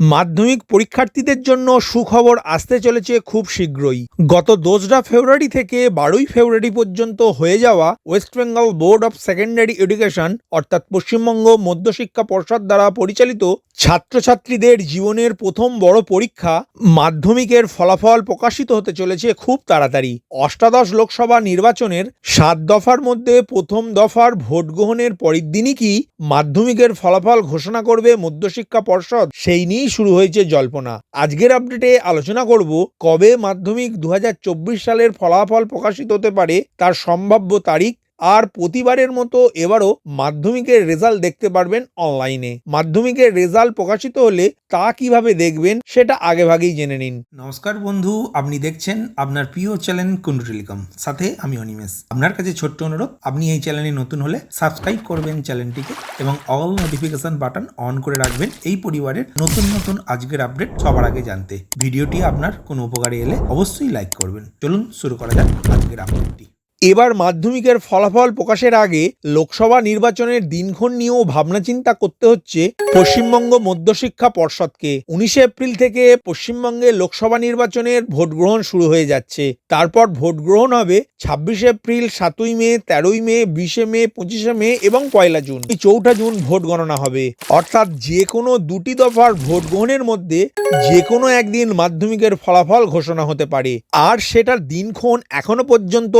মাধ্যমিক পরীক্ষার্থীদের জন্য সুখবর আসতে চলেছে খুব শীঘ্রই। গত দোসরা ফেব্রুয়ারি থেকে বারোই ফেব্রুয়ারি পর্যন্ত হয়ে যাওয়া West Bengal board of secondary education, অর্থাৎ পশ্চিমবঙ্গ মধ্যশিক্ষা পর্ষদ দ্বারা পরিচালিত ছাত্রছাত্রীদের জীবনের প্রথম বড় পরীক্ষা মাধ্যমিকের ফলাফল প্রকাশিত হতে চলেছে খুব তাড়াতাড়ি। অষ্টাদশ লোকসভা নির্বাচনের সাত দফার মধ্যে প্রথম দফার ভোট গ্রহণের পরের দিনই কি মাধ্যমিকের ফলাফল ঘোষণা করবে মধ্যশিক্ষা পর্ষদ? সেই নিয়েই শুরু হয়েছে জল্পনা। আজকের আপডেটে আলোচনা করব কবে মাধ্যমিক দু হাজার চব্বিশ সালের ফলাফল প্রকাশিত হতে পারে, তার সম্ভাব্য তারিখ আর প্রতিবারের মতো এবারও মাধ্যমিকের রেজাল্ট দেখতে পারবেন অনলাইনে। মাধ্যমিকের রেজাল্ট প্রকাশিত হলে তা কীভাবে দেখবেন সেটা আগেভাগেই জেনে নিন। নমস্কার বন্ধু, আপনি দেখছেন আপনার প্রিয় চ্যানেল কুন্ডু টেলিকম। সাথে আমি অনিমেষ। আপনার কাছে ছোট্ট অনুরোধ, আপনি এই চ্যানেলে নতুন হলে সাবস্ক্রাইব করবেন চ্যানেলটিকে এবং অল নোটিফিকেশন বাটন অন করে রাখবেন এই পরিবারের নতুন নতুন আজকের আপডেট সবার আগে জানতে। ভিডিওটি আপনার কোনো উপকারে এলে অবশ্যই লাইক করবেন। চলুন শুরু করা যাক আজকের আপডেটটি। এবার মাধ্যমিকের ফলাফল প্রকাশের আগে লোকসভা নির্বাচনের দিনক্ষণ নিয়েও ভাবনা চিন্তা করতে হচ্ছে পশ্চিমবঙ্গ মধ্যশিক্ষা পর্ষদকে। উনিশে এপ্রিল থেকে পশ্চিমবঙ্গে লোকসভা নির্বাচনের ভোট গ্রহণ শুরু হয়ে যাচ্ছে। তারপর ভোট গ্রহণ হবে ছাব্বিশে এপ্রিল, সাতই মে, তেরোই মে, বিশে মে, পঁচিশে মে এবং পয়লা জুন। এই চৌঠা জুন ভোট গণনা হবে। অর্থাৎ যে কোনো দুটি দফার ভোট গ্রহণের মধ্যে যে কোনো একদিন মাধ্যমিকের ফলাফল ঘোষণা হতে পারে। আর সেটার দিনক্ষণ এখনও পর্যন্ত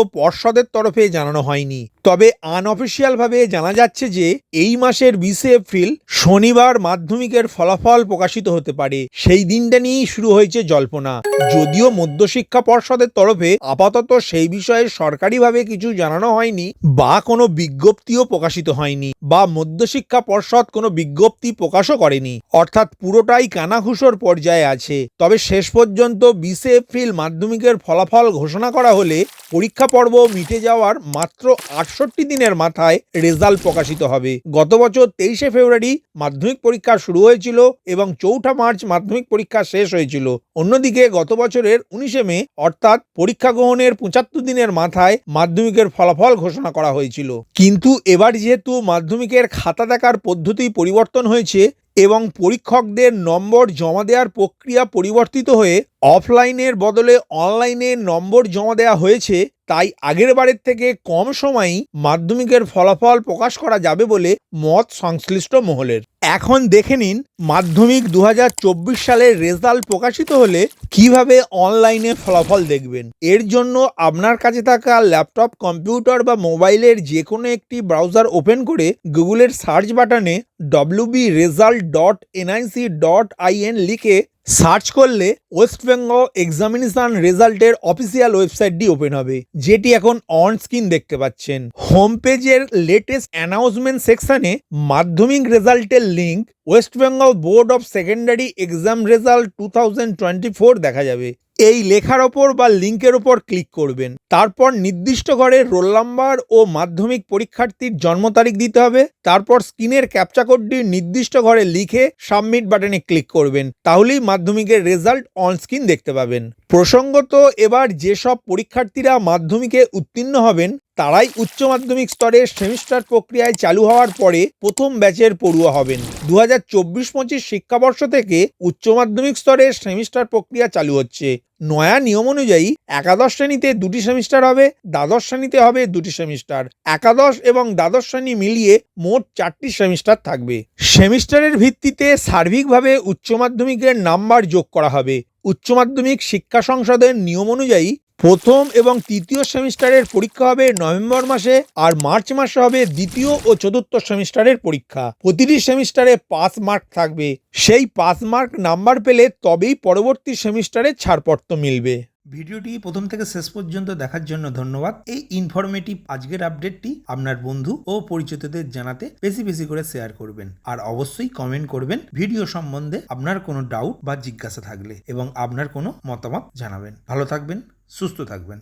পর্ষদের তরফে জানানো হয়নি। তবে আনঅফিসিয়াল ভাবে জানা যাচ্ছে যে এই মাসের বিশে এপ্রিল শনিবার মাধ্যমিকের ফলাফল প্রকাশিত হতে পারে। সেই দিনটা নিয়েই শুরু হয়েছে জল্পনা। যদিও মধ্যশিক্ষা পর্ষদের তরফে আপাতত সেই বিষয়ে সরকারিভাবে কিছু জানানো হয়নি বা কোনো বিজ্ঞপ্তিও প্রকাশিত হয়নি বা মধ্যশিক্ষা পর্ষদ কোনো বিজ্ঞপ্তি প্রকাশও করেনি। অর্থাৎ পুরোটাই কানাঘুষোর পর্যায়ে আছে। তবে শেষ পর্যন্ত বিশে এপ্রিল মাধ্যমিকের ফলাফল ঘোষণা করা হলে পরীক্ষা পর্ব মিটে যাওয়ার মাত্র আটষট্টি দিনের মাথায় রেজাল্ট প্রকাশিত হবে। গত বছর তেইশে ফেব্রুয়ারি মাধ্যমিক পরীক্ষা শুরু হয়েছিল এবং চৌঠা মার্চ মাধ্যমিক পরীক্ষা শেষ হয়েছিল। অন্যদিকে গত বছরের উনিশে মে অর্থাৎ পরীক্ষা গ্রহণের পঁচাত্তর দিনের মাথায় মাধ্যমিকের ফলাফল ঘোষণা করা হয়েছিল। কিন্তু এবার যেহেতু মাধ্যমিকের খাতা দেখার পদ্ধতি পরিবর্তন হয়েছে এবং পরীক্ষকদের নম্বর জমা দেওয়ার প্রক্রিয়া পরিবর্তিত হয়ে অফলাইনের বদলে অনলাইনে নম্বর জমা দেওয়া হয়েছে, তাই আগের বারের থেকে কম সময়ই মাধ্যমিকের ফলাফল প্রকাশ করা যাবে বলে মত সংশ্লিষ্ট মহলের। এখন দেখে নিন মাধ্যমিক দু হাজার চব্বিশ সালের রেজাল্ট প্রকাশিত হলে কীভাবে অনলাইনে ফলাফল দেখবেন। এর জন্য আপনার কাছে থাকা ল্যাপটপ, কম্পিউটার বা মোবাইলের যে কোনো একটি ব্রাউজার ওপেন করে গুগলের সার্চ বাটনে WB result dot NIC dot IN লিখে সার্চ করলে ওয়েস্ট বেঙ্গল এক্সামিনেশন রেজাল্টের অফিসিয়াল ওয়েবসাইটটি ওপেন হবে, যেটি এখন অন স্ক্রিন দেখতে পাচ্ছেন। হোম পেজের লেটেস্ট অ্যানাউন্সমেন্ট সেকশনে মাধ্যমিক রেজাল্টের link West Bengal board of secondary exam result two দেখা যাবে। এই লেখার ওপর বা লিঙ্কের ওপর ক্লিক করবেন। তারপর নির্দিষ্ট ঘরে রোল নাম্বার ও মাধ্যমিক পরীক্ষার্থীর জন্ম তারিখ দিতে হবে। তারপর স্ক্রিনের ক্যাপচা কোডটি নির্দিষ্ট ঘরে লিখে সাবমিট বাটনে ক্লিক করবেন। তাহলেই মাধ্যমিকের রেজাল্ট অন স্ক্রিন দেখতে পাবেন। প্রসঙ্গত এবার যেসব পরীক্ষার্থীরা মাধ্যমিকে উত্তীর্ণ হবেন তারাই উচ্চ মাধ্যমিক স্তরের সেমিস্টার প্রক্রিয়ায় চালু হওয়ার পরে প্রথম ব্যাচের পড়ুয়া হবেন। দু হাজার চব্বিশ পঁচিশ শিক্ষাবর্ষ থেকে উচ্চ মাধ্যমিক স্তরের সেমিস্টার প্রক্রিয়া চালু হচ্ছে। নয়া নিয়ম অনুযায়ী একাদশ শ্রেণীতে দুটি সেমিস্টার হবে, দ্বাদশ শ্রেণীতে হবে দুটি সেমিস্টার। একাদশ এবং দ্বাদশ শ্রেণি মিলিয়ে মোট চারটি সেমিস্টার থাকবে। সেমিস্টারের ভিত্তিতে সার্বিকভাবে উচ্চ মাধ্যমিকের নাম্বার যোগ করা হবে। উচ্চ মাধ্যমিক শিক্ষা সংসদের নিয়ম অনুযায়ী প্রথম এবং তৃতীয় সেমিস্টারের পরীক্ষা হবে নভেম্বর মাসে আর মার্চ মাসে হবে দ্বিতীয় ও চতুর্থ সেমিস্টারের পরীক্ষা। প্রতিটি সেমিস্টারে পাস মার্ক থাকবে। সেই পাস মার্ক নাম্বার পেলে তবেই পরবর্তী সেমিস্টারে ছাড়পত্র মিলবে। ভিডিওটি প্রথম থেকে শেষ পর্যন্ত দেখার জন্য ধন্যবাদ। এই ইনফরমেটিভ আজকের আপডেটটি আপনার বন্ধু ও পরিচিতদের জানাতে বেশি বেশি করে শেয়ার করবেন। আর অবশ্যই কমেন্ট করবেন ভিডিও সম্বন্ধে আপনার কোনো ডাউট বা জিজ্ঞাসা থাকলে এবং আপনার কোনো মতামত জানাবেন। ভালো থাকবেন। সুস্থ থাকবেন।